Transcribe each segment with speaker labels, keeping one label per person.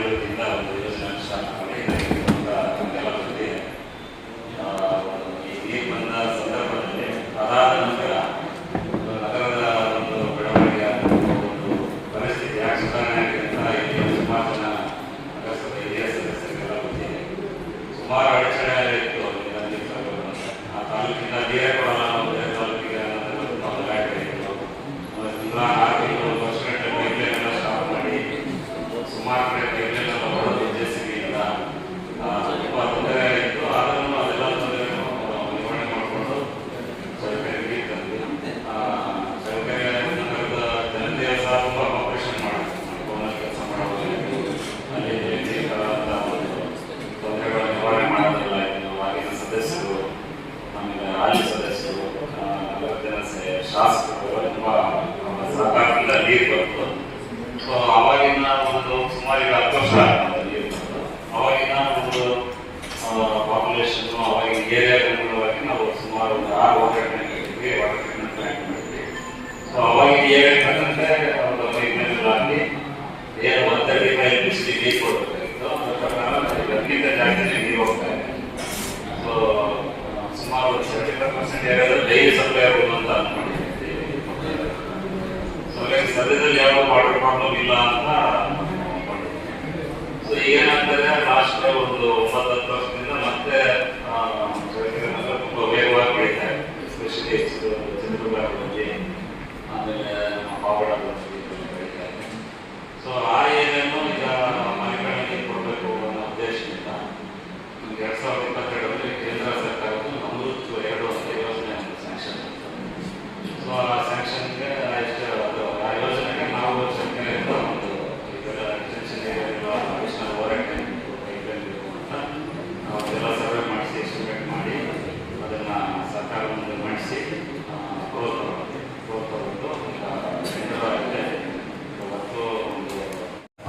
Speaker 1: период недавно ಅವಾಗಿನ ಒಂದು ಪಾಪ್ಯುಲೇಷನ್ ಅವಾಗಿನ ಏರಿಯಾಗೆ ಅನುಗುಣವಾಗಿ ನಾವು ಸುಮಾರು ಒಂದು ಆರು ವಾಟರ್ ಟ್ಯಾಂಕ್ ಸೊ ತಕ್ಕಂತೆ ಒಂದು ಪೈಪ್ಲೈನ್ ಹಾಕಿ ಏನು ಕೊಡಬೇಕಾಗಿತ್ತು. ಅದರ ಪ್ರಕಾರ ಅದಕ್ಕಿಂತ ಜಾಸ್ತಿನೇ ನೀರು ಹೋಗ್ತಾ ಇದೆ ಸೊ ಸುಮಾರು ಸೆವೆಂಟಿ ಫೈವ್ ಪರ್ಸೆಂಟ್ ಏರಿಯಾದಲ್ಲಿ ಡೈಲಿ ಸಪ್ಲೈ ಆಗೋದು ಅನ್ಕೊಂಡಿದ್ದೀವಿ. ಸೊ ಸದ್ಯದಲ್ಲಿ ಯಾವ ವಾಟರ್ ಪ್ರಾಬ್ಲಮ್ ಇಲ್ಲ ಅಂತ ಸೊ ಏನಾಗ್ತದೆ ಲಾಸ್ಟ್ ಒಂದು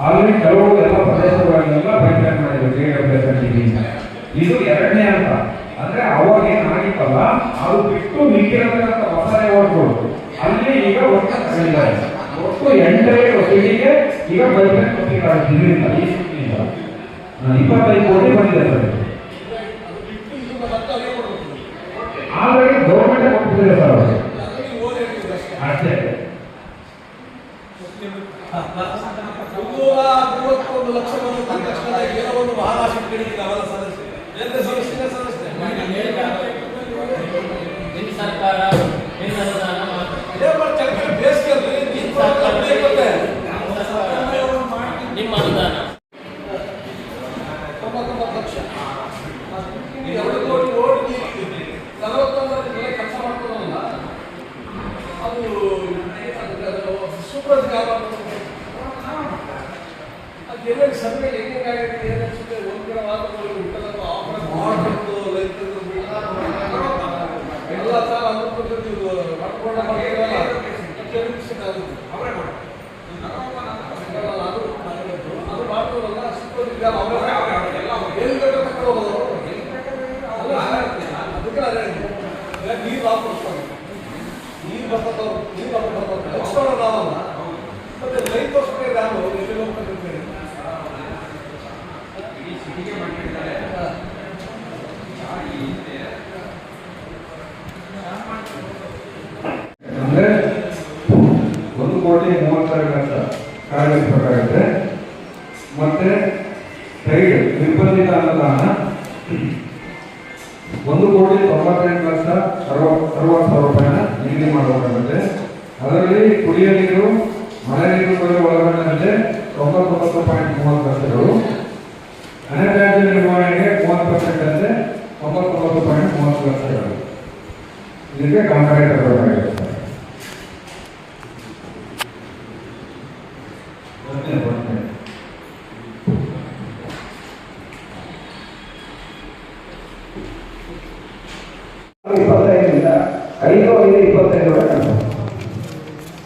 Speaker 2: ಆಲ್ರೆಡಿ ಕೆಲವು ಎಲ್ಲ ಪ್ರದೇಶಗಳನ್ನೆಲ್ಲ ಪೈಪ್ಲೈನ್ ಮಾಡಿದ್ರು ಜೆ ಇದು ಎರಡನೇ ಹಂತ. ಅಂದ್ರೆ ಅವಾಗ ಏನಾಗಿತ್ತಲ್ಲ, ಅದು ಬಿಟ್ಟು ಮಿಕ್ಕಿರತಕ್ಕಂಥ ಹೊಸ ಲೇಔಟ್ಗಳು ಅಲ್ಲಿ ಈಗ ಒಟ್ಟು ತಗೊಂಡಿದ್ದಾರೆ. ಒಟ್ಟು ಎಂಟನೇ ಸಿಟಿಗೆ ಈಗ ಪೈಪ್ಲೈನ್ ಕೊಟ್ಟಿದ್ದಾರೆ ಇದರಿಂದ ಈ ಇಪ್ಪತ್ತೈದು ಕೋಟಿ ಬಂದಿದೆ ಸರ್. ಗೌರ್ಮೆಂಟ್ ಕೊಟ್ಟಿದ್ದಾರೆ ಸರ್ ಅಷ್ಟೇ.
Speaker 3: ಮುನ್ನೂರ ಮೂವತ್ತೊಂದು ಲಕ್ಷ ಬಂದ ತಕ್ಷಣ ಏನೋ ಒಂದು ಮಹಾರಾಷ್ಟ್ರ ಅವರ ಸದಸ್ಯ ಬೇರೆ ಸದಸ್ಯರ ಸದಸ್ಯ
Speaker 4: ನಿಮ್ಮ ಸರ್ಕಾರ ನಿಮ್ಮ ಅನುದಾನ ಮಾತ್ರ.
Speaker 3: ಲೇಬರ್ ಚಳಕಳಿ ಬೇಸಿಗೆ ಅಲ್ರಿ, ನೀರು ಕೊಡೋದು ಬೇಕು ಮತ್ತೆ.
Speaker 4: ನಮ್ಮ ಸರ್ಕಾರ ನಿಮ್ಮ ಅನುದಾನ
Speaker 3: ತೊಂಬತ್ತೊಂಬತ್ತು ಲಕ್ಷ ಈ ಎರಡು ಕೋಟಿ ರೋಡ್ ನಲವತ್ತೊಂದರ ಮೇಲೆ ಕೆಲಸ ಮಾಡ್ಕೊಳ್ಳೋಲ್ಲ ಅದು ಅದು ಸೂಪರ್ ಜಾಬ್ ಎಲ್ಲೆಲ್ಲಿ ಸರ್ವೆ ಏನಿಸುತ್ತೆ ಆಗಿದೆ ಏನು ಅನ್ಸುತ್ತೆ? ಒಂದು ದಿನ ಮಾತ್ರ ಬಿಟ್ಟಲ್ಲ ಆಫರ್ ಮಾಡ್ಕೊಂಡು ರೈತರು ಎಲ್ಲ ಸಾಲ ಅನುಕೂಲ ನೀವು ಮಾಡ್ಕೊಂಡು ಅವರೇ ಅದು. ಮಾಡ್ಕೊಳ್ಳಲ್ಲ ಜಾಬ್ ಅವರೇ ಎಲ್ಲಿ ಬೇಕಾದ್ರೆ ಅದಕ್ಕೆ ನೀರು ಹಾಕ್ಬಿಡ್ತಾರೆ ನೀರು ಬರ್ತದವ್ರು ನೀರು ಹಾಕ್ಬಿಡ್ತಾರೆ ಹಚ್ಕೊಳ್ಳೋ ನಾವಲ್ಲ ಮತ್ತೆ ರೈತೋಸ್ಕರ ಯಾರು? ಎಲ್ಲಿ ಹೋಗ್ತಾರೆ
Speaker 2: ಅಂದ್ರೆ ಒಂದು ಕೋಟಿ ಮೂವತ್ತೆರಡು ಲಕ್ಷ ಕಾರ್ಯನಿರ್ವಹಿಸಬೇಕಾಗುತ್ತೆ ಮತ್ತೆ ಸೈಡ್ ನಿರ್ಬಂಧಿತ ಅನುದಾನ ಒಂದು ಕೋಟಿ ತೊಂಬತ್ತೆಂಟು ಲಕ್ಷ ಅರವತ್ತು ಅರವತ್ತು ಸಾವಿರ ರೂಪಾಯಿನ ನಿಗದಿ ಮಾಡಬೇಕಾಗುತ್ತೆ ಅದರಲ್ಲಿ ಕುಡಿಯ ನೀರು ಮಳೆ ನೀರುಗಳು ಒಳಗೊಂಡಂತೆ ತೊಂಬತ್ತೊಂಬತ್ತು ಪಾಯಿಂಟ್ ಮೂವತ್ತು ಲಕ್ಷಗಳು. ಅನತ್ಯಾಜ್ಯ ನಿರ್ವಹಣೆಗೆ ಮೂವತ್ತು ಪರ್ಸೆಂಟ್ ಅಂದರೆ ತೊಂಬತ್ತೊಂಬತ್ತು ಪಾಯಿಂಟ್ ಮೂವತ್ತು ಲಕ್ಷಗಳು. ಇದಕ್ಕೆ ಕಾಂಟ್ರಾಕ್ಟ್ ತರಬೇಕಾಗುತ್ತೆ ಬರ್ತೀನಿ,
Speaker 5: ಐದು ಇಪ್ಪತ್ತೈದು ಇಪ್ಪತ್ತೈದರವರೆಗೆ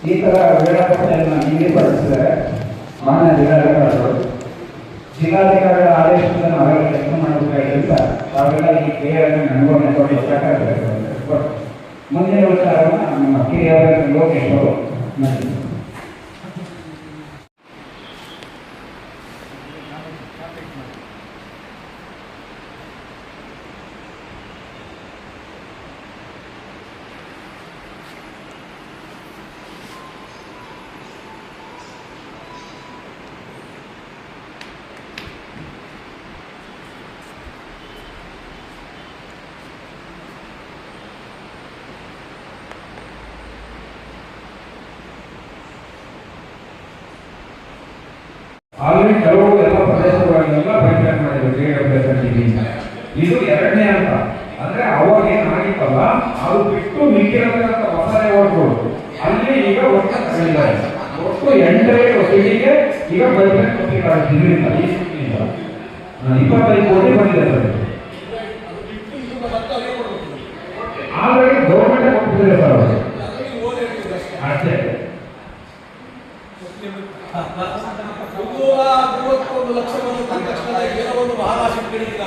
Speaker 5: ಈ ಥರ ವೇಳಾಪಟ್ಟಿಯನ್ನು ನಿಗದಿಪಡಿಸಿದರೆ ಮಾನ್ಯ ಜಿಲ್ಲಾಧಿಕಾರಿಗಳು, ಜಿಲ್ಲಾಧಿಕಾರಿಗಳ ಆದೇಶದಿಂದ ನಾವೆಲ್ಲ ಕೆಲಸ ಮಾಡಬೇಕಾಗಿಲ್ಲ ತಾವೆಲ್ಲ ಈ ಕ್ರಿಯೆಯನ್ನು ನನಗೂ ನೆನಪು ಸಾಕಾಗಬೇಕು ಮುಂದಿನ ವಿಚಾರವನ್ನು ನಮ್ಮ ಕಿರಿಯರ ಲೋಕೇಶ್ ಅವರು ನಡೆಸಿದರು.
Speaker 2: ಆಲ್ರೆಡಿ ಕೆಲವು ಎಲ್ಲ ಪ್ರದೇಶಗಳನ್ನೆಲ್ಲ ಪೈಪ್ಲೈನ್ ಮಾಡಿದ್ರು ಜೆ ಡಬ್ಲ್ಯೂ ಎಸ್ ಇದು. ಎರಡನೇ ಅಂತ ಅಂದ್ರೆ ಅವಾಗ ಏನಾಗಿತ್ತಲ್ಲ ಅದು ಬಿಟ್ಟು ಮಿಕ್ಕಿರತಕ್ಕಂಥ ಹೊಸ ಲೇಔಟ್ಗಳು ಅಲ್ಲಿ ಈಗ ಒಟ್ಟು ತಗೊಂಡಿದ್ದಾರೆ. ಒಟ್ಟು ಎಂಟನೇ ಸಿಟಿಗೆ ಈಗ ಪೈಪ್ಲೈನ್ ಕೊಟ್ಟಿದ್ದಾರೆ ಇದರಿಂದ ಈ ಸುತ್ತಿನಿಂದ. ಆ, ಇಪ್ಪತ್ತೈದು ಕೋಟಿ ಬಂದಿದೆ ಸರ್. ಆಲ್ರೆಡಿ ಗೌರ್ಮೆಂಟ್ ಕೊಟ್ಟಿದ್ದಾರೆ ಸರ್ ಅವರು
Speaker 3: ಅದು ನೀವು ಓದಿ ಹೇಳ್ತೀರಿ ಅಷ್ಟೇ
Speaker 2: ಅಷ್ಟೇ
Speaker 3: ಮೂವತ್ತೊಂದು ಲಕ್ಷ ಪಕ್ಷ ಬಂದ ತಕ್ಷಣ ಏನೋ ಒಂದು ಮಹಾರಾಷ್ಟ್ರ ಕೇಳಿದ್ರೆ